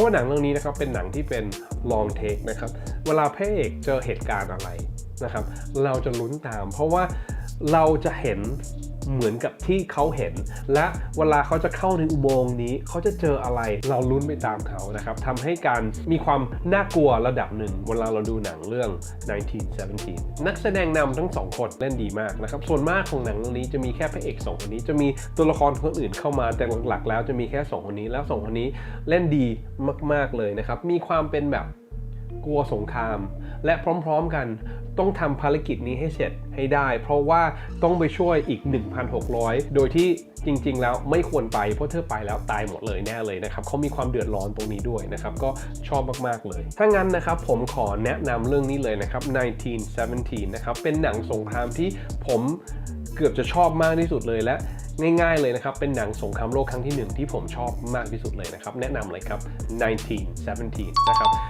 ราะว่าหนังเรื่องนี้นะครับเป็นหนังที่เป็นลองเทคนะครับ เวลาพระเอกเจอเหตุการณ์อะไร นะครับ เราจะลุ้นตาม เพราะว่าเราจะเห็นเหมือนกับที่เขาเห็น และเวลาเขาจะเข้าในอุโมงค์นี้ เขาจะเจออะไรเราลุ้นไปตามเขานะครับทำให้การมีความน่ากลัวระดับหนึ่งเวลาเราดูหนังเรื่อง 1917 นักแสดงนำทั้งสองคนเล่นดีมากนะครับส่วนมากของหนังเรื่องนี้จะมีแค่พระเอกสองคนนี้ จะมีตัวละครคนอื่นเข้ามาแต่หลักๆ แล้วจะมีแค่สองคนนี้แล้วสองคนนี้เล่นดีมาก ๆเลยนะครับมีความเป็นแบบ กลัวสงคราม และพร้อมๆกันต้องทำภารกิจนี้ให้เสร็จให้ได้ เพราะว่าต้องไปช่วยอีก 1,600 โดยที่จริง ๆ แล้วไม่ควรไปเพราะเธอไปแล้วตายหมดเลยแน่เลยนะครับเขามีความเดือดร้อนตรงนี้ด้วยนะครับ ก็ชอบมากๆเลย ถ้างั้นนะครับผมขอแนะนำเรื่องนี้เลยนะครับ 1917 นะครับ เป็นหนังสงครามที่ผมเกือบจะชอบมากที่สุดเลยและง่ายๆเลยนะครับ เป็นหนังสงครามโลกครั้งที่หนึ่งที่ผมชอบมากที่สุดเลยนะครับ แนะนำเลยครับ 1917 นะครับ